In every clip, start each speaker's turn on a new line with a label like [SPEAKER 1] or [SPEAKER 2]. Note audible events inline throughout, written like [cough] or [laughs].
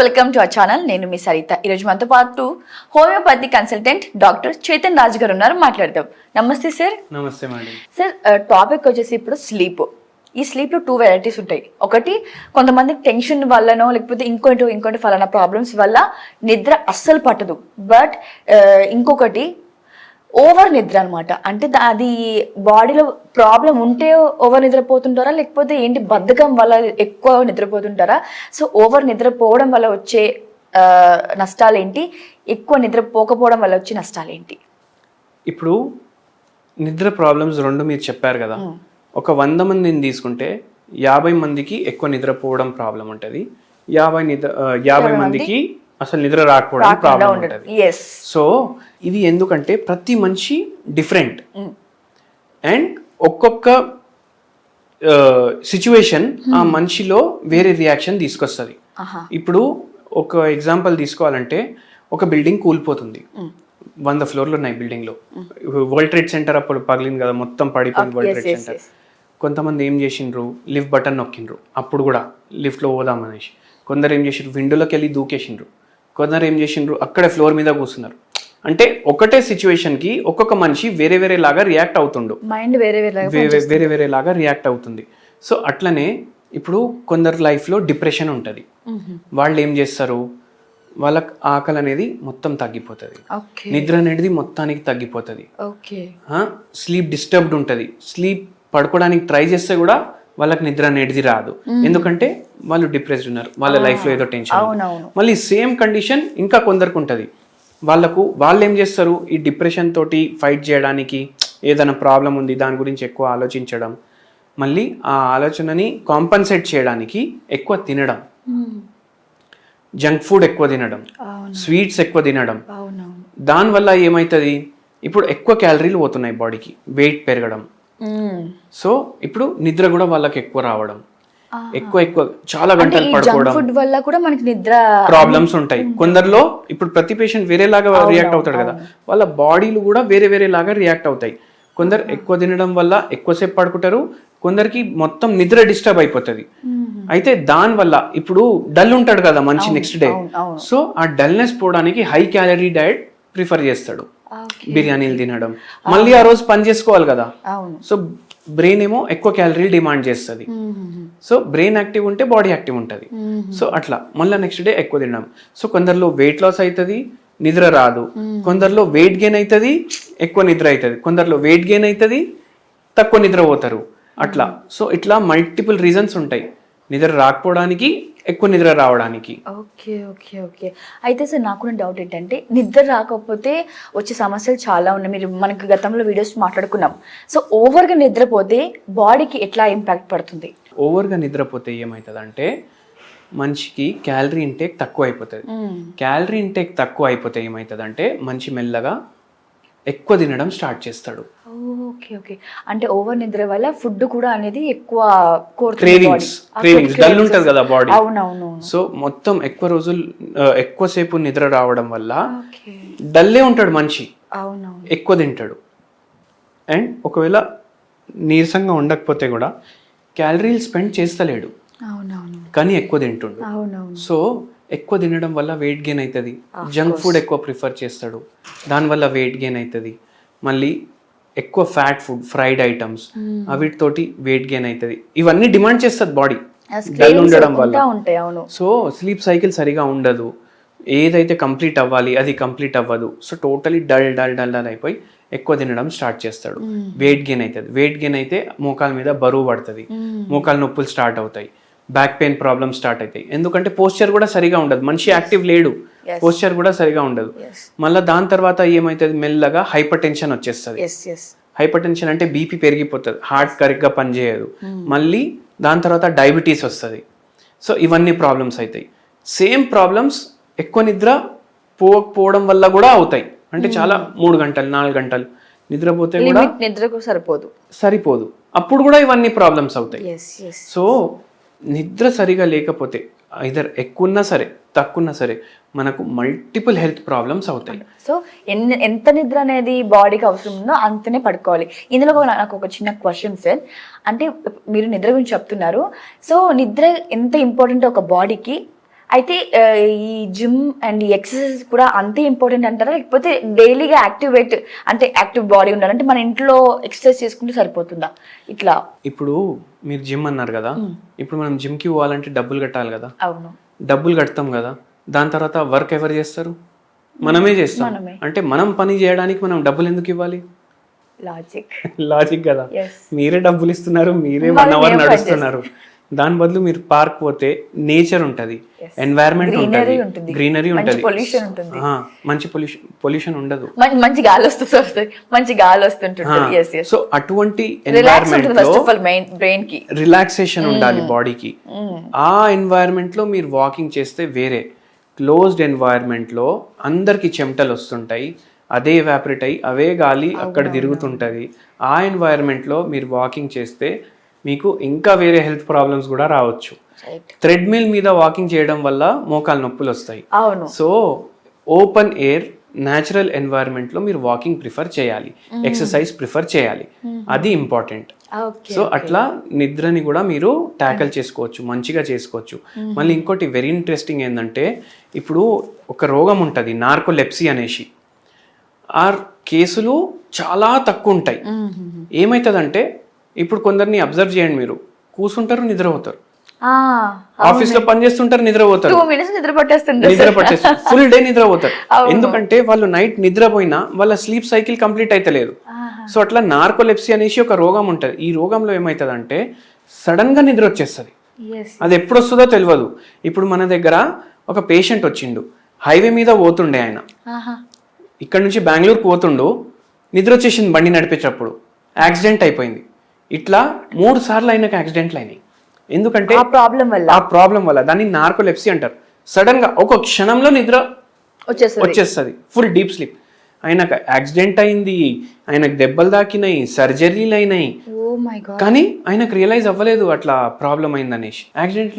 [SPEAKER 1] Welcome to our channel నేను మీ సరిత. ఈరోజు మనతో పాటు homeopathy consultant doctor Chetan Raju garu ఉన్నారు. మాట్లాడదాం. నమస్తే సార్
[SPEAKER 2] నమస్తే
[SPEAKER 1] సార్ టాపిక్ వచ్చేసి ఇప్పుడు స్లీప్ ఈ స్లీప్లో టూ వెరైటీస్ ఉంటాయి. ఒకటి కొంతమందికి టెన్షన్ వల్లనో లేకపోతే ఇంకోటి ఇంకోటి ఫలానా ప్రాబ్లమ్స్ వల్ల నిద్ర అస్సలు పట్టదు. బట్ ఇంకొకటి ఓవర్ నిద్ర అనమాట అంటే అది బాడీలో ప్రాబ్లం ఉంటే ఓవర్ నిద్రపోతుంటారా? లేకపోతే ఏంటి బద్ధకం వల్ల ఎక్కువ నిద్రపోతుంటారా? సో ఓవర్ నిద్రపోవడం వల్ల వచ్చే నష్టాలు ఏంటి ఎక్కువ నిద్రపోకపోవడం వల్ల వచ్చే నష్టాలు ఏంటి
[SPEAKER 2] ఇప్పుడు నిద్ర ప్రాబ్లమ్స్ రెండు మీరు చెప్పారు కదా. ఒక వంద మందిని తీసుకుంటే యాభై మందికి ఎక్కువ నిద్రపోవడం ప్రాబ్లం ఉంటుంది. యాభై నిద్ర యాభై మందికి అసలు నిద్ర రాకపోవడం
[SPEAKER 1] రాకుండా
[SPEAKER 2] ప్రాబ్లం ఉంటుంది. సో ఇది ఎందుకంటే ప్రతి మనిషి డిఫరెంట్. అండ్ ఒక్కొక్క సిచ్యువేషన్ ఆ మనిషిలో వేరే రియాక్షన్ తీసుకొస్తుంది. ఇప్పుడు ఒక ఎగ్జాంపుల్ తీసుకోవాలంటే ఒక బిల్డింగ్ కూలిపోతుంది. వంద ఫ్లోర్లు ఉన్నాయి బిల్డింగ్లో వరల్డ్ ట్రేడ్ సెంటర్ అప్పుడు పగిలింది కదా మొత్తం పడిపోయింది వరల్డ్ ట్రేడ్ సెంటర్. కొంతమంది ఏం చేసిండ్రు? లిఫ్ట్ బటన్ నొక్కిండ్రు. అప్పుడు కూడా lift లో పోదాం అనేసి. కొందరు ఏం చేసిండ్రు? విండోలోకి వెళ్ళి దూకేసిండ్రు. కొందరు ఏం చేసిండ్రు? అక్కడే ఫ్లోర్ మీద కూర్చున్నారు. అంటే ఒకటే సిచ్యువేషన్కి ఒక్కొక్క మనిషి వేరే వేరే లాగా రియాక్ట్ అవుతుండు.
[SPEAKER 1] మైండ్ వేరే వేరే
[SPEAKER 2] వేరే లాగా రియాక్ట్ అవుతుంది. సో అట్లనే ఇప్పుడు కొందరు లైఫ్లో డిప్రెషన్ ఉంటుంది. వాళ్ళు ఏం చేస్తారు? వాళ్ళకి ఆకలి అనేది మొత్తం తగ్గిపోతుంది. నిద్ర అనేది మొత్తానికి తగ్గిపోతుంది.
[SPEAKER 1] ఓకే.
[SPEAKER 2] స్లీప్ డిస్టర్బ్డ్ ఉంటుంది. స్లీప్ పడుకోవడానికి ట్రై చేస్తే కూడా వాళ్ళకి నిద్ర అనేది రాదు. ఎందుకంటే వాళ్ళు డిప్రెస్డ్ ఉన్నారు. వాళ్ళ లైఫ్లో ఏదో టెన్షన్ మళ్ళీ సేమ్ కండిషన్ ఇంకా కొందరికి ఉంటుంది. వాళ్ళకు వాళ్ళు ఏం చేస్తారు? ఈ డిప్రెషన్ తోటి ఫైట్ చేయడానికి ఏదైనా ప్రాబ్లం ఉంది దాని గురించి ఎక్కువ ఆలోచించడం. మళ్ళీ ఆ ఆలోచనని కాంపన్సేట్ చేయడానికి ఎక్కువ తినడం. జంక్ ఫుడ్ ఎక్కువ తినడం. స్వీట్స్ ఎక్కువ తినడం. దానివల్ల ఏమవుతుంది ఇప్పుడు ఎక్కువ క్యాలరీలు పోతున్నాయి బాడీకి. వెయిట్ పెరగడం. సో ఇప్పుడు నిద్ర కూడా వాళ్ళకి ఎక్కువ రావడం. ఎక్కువ ఎక్కువ చాలా గంటలు పడుకోవడం.
[SPEAKER 1] ఫుడ్ వల్ల కూడా మనకి నిద్ర
[SPEAKER 2] ప్రాబ్లమ్స్ ఉంటాయి. కొందరిలో ఇప్పుడు ప్రతి పేషెంట్ వేరేలాగా రియాక్ట్ అవుతాడు కదా. వాళ్ళ బాడీలు కూడా వేరే వేరే లాగా రియాక్ట్ అవుతాయి. కొందరు ఎక్కువ తినడం వల్ల ఎక్కువసేపు పడుకుంటారు. కొందరికి మొత్తం నిద్ర డిస్టర్బ్ అయిపోతుంది. అయితే దాని వల్ల ఇప్పుడు డల్ ఉంటాడు కదా మంచి నెక్స్ట్ డే. సో ఆ డల్నెస్ పోవడానికి హై క్యాలరీ డయట్ ప్రిఫర్ చేస్తాడు. బిర్యానీలు తినడం. మళ్ళీ ఆ రోజు పని చేసుకోవాలి కదా. సో బ్రెయిన్ ఏమో ఎక్కువ క్యాలరీ డిమాండ్ చేస్తుంది. సో బ్రెయిన్ యాక్టివ్ ఉంటే బాడీ యాక్టివ్ ఉంటుంది. సో అట్లా. మళ్ళీ నెక్స్ట్ డే ఎక్కువ తినడం. సో కొందరిలో వెయిట్ లాస్ అవుతుంది నిద్ర రాదు. కొందరిలో వెయిట్ గెయిన్ అవుతుంది ఎక్కువ నిద్ర అవుతుంది కొందరిలో వెయిట్ గెయిన్ అవుతుంది తక్కువ నిద్ర పోతారు. అట్లా. సో ఇట్లా మల్టిపుల్ రీజన్స్ ఉంటాయి. నిద్ర రాకపోవడానికి ఎక్కువ నిద్ర రావడానికి.
[SPEAKER 1] Okay okay okay. అయితే సార్ నాకు డౌట్ ఏంటంటే నిద్ర రాకపోతే వచ్చే సమస్యలు చాలా ఉన్నాయి. మీరు మనకి గతంలో వీడియోస్ మాట్లాడుకున్నాం. సో ఓవర్గా నిద్రపోతే బాడీకి ఎట్లా ఇంపాక్ట్ పడుతుంది?
[SPEAKER 2] ఓవర్గా నిద్రపోతే ఏమవుతుంది అంటే మనిషికి క్యాలరీ ఇంటేక్ తక్కువ అయిపోతుంది క్యాలరీ ఇంటేక్ తక్కువ అయిపోతే ఏమవుతుంది అంటే మనిషి మెల్లగా ఎక్కువ తినడం స్టార్ట్ చేస్తాడు.
[SPEAKER 1] Okay okay. అంటే ఓవర్ నిద్ర వల్ల ఫుడ్ కూడా అనేది ఎక్కువ
[SPEAKER 2] క్రేవింగ్స్ క్రేవింగ్స్. డల్ ఉంటుంది కదా బాడీ
[SPEAKER 1] అవునవును.
[SPEAKER 2] సో మొత్తం ఎక్కువ రోజులు ఎక్కువసేపు నిద్ర రావడం వల్ల డల్లే ఉంటాడు మనిషి. ఎక్కువ తింటాడు. అండ్ ఒకవేళ నీరసంగా ఉండకపోతే కూడా క్యాలరీలు స్పెండ్ చేస్తలేడు.
[SPEAKER 1] అవునవును.
[SPEAKER 2] కానీ ఎక్కువ తింటుండు.
[SPEAKER 1] అవునవును.
[SPEAKER 2] సో ఎక్కువ తినడం వల్ల వెయిట్ గెయిన్ అవుతుంది జంక్ ఫుడ్ ఎక్కువ ప్రిఫర్ చేస్తాడు. దానివల్ల వెయిట్ గెయిన్ అవుతుంది మళ్ళీ ఎక్కువ ఫ్యాట్ ఫుడ్ ఫ్రైడ్ ఐటమ్స్ అవిటితోటి వెయిట్ గెయిన్ అవుతుంది ఇవన్నీ డిమాండ్ చేస్తుంది బాడీ డల్ ఉండడం వల్ల. సో స్లీప్ సైకిల్ సరిగా ఉండదు. ఏదైతే కంప్లీట్ అవ్వాలి అది కంప్లీట్ అవ్వదు. So totally dull dull dull dull అయిపోయి ఎక్కువ తినడం స్టార్ట్ చేస్తాడు. వెయిట్ గెయిన్ అవుతుంది వెయిట్ గెయిన్ అయితే మోకాల మీద బరువు పడుతుంది. మోకాలు నొప్పులు స్టార్ట్ అవుతాయి. బ్యాక్ పెయిన్ ప్రాబ్లమ్ స్టార్ట్ అవుతాయి ఎందుకంటే పోస్చర్ కూడా సరిగా ఉండదు. మనిషి యాక్టివ్ లేడు. పోస్చర్ కూడా సరిగా ఉండదు.
[SPEAKER 1] ఎస్
[SPEAKER 2] మళ్ళీ దాని తర్వాత ఏమవుతుంది మెల్లగా హైపర్ టెన్షన్ వచ్చేస్తుంది హైపర్ టెన్షన్ అంటే బీపీ పెరిగిపోతుంది. హార్ట్ కరెక్ట్గా పనిచేయదు. మళ్ళీ దాని తర్వాత డయాబెటీస్ వస్తుంది. సో ఇవన్నీ ప్రాబ్లమ్స్ అవుతాయి సేమ్ ప్రాబ్లమ్స్ ఎక్కువ నిద్ర పోకపోవడం వల్ల కూడా అవుతాయి. అంటే చాలా మూడు గంటలు నాలుగు గంటలు నిద్రపోతే కూడా
[SPEAKER 1] నిద్రకు సరిపోదు.
[SPEAKER 2] సరిపోదు. అప్పుడు కూడా ఇవన్నీ ప్రాబ్లమ్స్ అవుతాయి. సో నిద్ర సరిగా లేకపోతే ఇదర్ ఎక్కువన్నా సరే తక్కువన్నా సరే మనకు మల్టిపుల్ హెల్త్ ప్రాబ్లమ్స్ అవుతాయి.
[SPEAKER 1] సో ఎన్ని ఎంత నిద్ర అనేది బాడీకి అవసరం ఉందో అంతనే పడుకోవాలి. ఇందులో నాకు ఒక చిన్న క్వశ్చన్ సార్ అంటే మీరు నిద్ర గురించి చెప్తున్నారు. సో నిద్ర ఎంత ఇంపార్టెంట్ ఒక బాడీకి అయితే ఈ జిమ్ అండ్ ఈ ఎక్సర్సైజ్ కూడా అంతే ఇంపార్టెంట్ అంటారా? లేకపోతే డైలీగా యాక్టివేట్ అంటే యాక్టివ్ బాడీ ఉండాలంటే మన ఇంట్లో ఎక్సర్సైజ్ చేసుకుంటే సరిపోతుందా? ఇట్లా.
[SPEAKER 2] ఇప్పుడు మీరు జిమ్ అన్నారు కదా ఇప్పుడు మనం జిమ్కి పోవాలంటే డబ్బులు కట్టాలి కదా.
[SPEAKER 1] అవును.
[SPEAKER 2] డబ్బులు కడతాం కదా దాని తర్వాత వర్క్ ఎవరు చేస్తారు? మనమే చేస్తాం. అంటే మనం పని చేయడానికి మనం డబ్బులు ఎందుకు ఇవ్వాలి?
[SPEAKER 1] లాజిక్
[SPEAKER 2] లాజిక్ [laughs] కదా. మీరే డబ్బులు ఇస్తున్నారు మీరే వన్ అవర్ నడుస్తున్నారు. దాని బదులు మీరు పార్క్ పోతే నేచర్ ఉంటది ఎన్వైరన్మెంట్ ఉంటది. గ్రీనరీ ఉంటది.
[SPEAKER 1] pollution ఉంటుంది.
[SPEAKER 2] మంచి పొల్యూషన్ పొల్యూషన్ ఉండదు.
[SPEAKER 1] మంచి గాలి వస్తుంది మంచి గాలి వస్తుంటుంది
[SPEAKER 2] సో అటువంటి ఎన్వైరన్మెంట్
[SPEAKER 1] బ్రెయిన్కి
[SPEAKER 2] రిలాక్సేషన్ ఉండాలి బాడీకి ఆ ఎన్వైరన్మెంట్లో మీరు వాకింగ్ చేస్తే వేరే. క్లోజ్డ్ ఎన్వైరన్మెంట్లో అందరికి చెమటలు వస్తుంటాయి అదే ఎవాపరేట్ అయ్యి అవే గాలి అక్కడ తిరుగుతుంటది. ఆ ఎన్వైరన్మెంట్లో మీరు వాకింగ్ చేస్తే మీకు ఇంకా వేరే హెల్త్ ప్రాబ్లమ్స్ కూడా రావచ్చు. థ్రెడ్మిల్ మీద వాకింగ్ చేయడం వల్ల మోకాలు నొప్పులు వస్తాయి.
[SPEAKER 1] అవును.
[SPEAKER 2] సో ఓపెన్ ఎయిర్ న్యాచురల్ ఎన్వైరన్మెంట్లో మీరు వాకింగ్ ప్రిఫర్ చేయాలి. ఎక్సర్సైజ్ ప్రిఫర్ చేయాలి. అది ఇంపార్టెంట్. సో అట్లా నిద్రని కూడా మీరు ట్యాకల్ చేసుకోవచ్చు మంచిగా చేసుకోవచ్చు. మళ్ళీ ఇంకోటి వెరీ ఇంట్రెస్టింగ్ ఏంటంటే ఇప్పుడు ఒక రోగం ఉంటుంది నార్కోలెప్సీ అనేసి. ఆ కేసులు చాలా తక్కువ ఉంటాయి. ఏమవుతుందంటే ఇప్పుడు కొందరిని అబ్జర్వ్ చేయండి మీరు. కూర్చుంటారు నిద్రపోతారు. ఆఫీస్లో పని చేస్తుంటారు నిద్రపోతారు.
[SPEAKER 1] నిద్ర పట్టేస్తుంది
[SPEAKER 2] నిద్ర పట్టేస్తారు ఫుల్ [laughs] డే నిద్రపోతారు. ఎందుకంటే వాళ్ళు నైట్ నిద్రపోయినా వాళ్ళ స్లీప్ సైకిల్ కంప్లీట్ అయితలేదు. సో అట్లా నార్కోలెప్సీ అనేసి ఒక రోగం ఉంటది. ఈ రోగంలో ఏమవుతుందంటే సడన్గా నిద్ర వచ్చేస్తుంది అది ఎప్పుడు వస్తుందో తెలియదు ఇప్పుడు మన దగ్గర ఒక పేషెంట్ వచ్చిండు. హైవే మీద పోతుండే ఆయన. ఇక్కడ నుంచి బెంగళూరుకు పోతుండు. నిద్ర వచ్చేసింది బండి నడిపేటప్పుడు. యాక్సిడెంట్ అయిపోయింది. ఇట్లా మూడు సార్లు ఆయనకు యాక్సిడెంట్లు అయినాయి. ఎందుకంటే
[SPEAKER 1] ఆ ప్రాబ్లం వల్ల?
[SPEAKER 2] ఆ ప్రాబ్లం వల్ల. దాన్ని నార్కోలెప్సీ అంటారు. సడన్గా ఒక క్షణంలో నిద్ర
[SPEAKER 1] వచ్చేస్తుంది.
[SPEAKER 2] ఫుల్ డీప్ స్లీప్ ఆయనకు యాక్సిడెంట్ అయింది. ఆయనకు దెబ్బలు దాకినాయి సర్జరీలు అయినాయి.
[SPEAKER 1] గాడ్
[SPEAKER 2] కానీ ఆయనకు రియలైజ్ అవ్వలేదు అట్లా ప్రాబ్లం అయిందనేసి.
[SPEAKER 1] నిద్రలు
[SPEAKER 2] యాక్సిడెంట్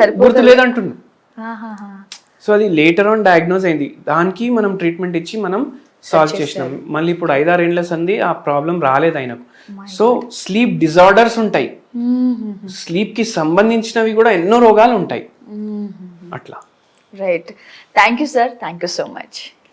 [SPEAKER 1] సరిపోతలేదు.
[SPEAKER 2] గుర్తు లేదంటుండు సో అది లేటర్ ఆన్ డయాగ్నోజ్ అయింది. దానికి మనం ట్రీట్మెంట్ ఇచ్చి మనం సాల్వ్ చేసినాం. మళ్ళీ ఇప్పుడు ఐదారేండ్ల సంది ఆ ప్రాబ్లం రాలేదు ఆయనకు. సో స్లీప్ డిజార్డర్స్ ఉంటాయి. స్లీప్కి సంబంధించినవి కూడా ఎన్నో రోగాలు ఉంటాయి. అట్లా.
[SPEAKER 1] Right thank you sir thank you so much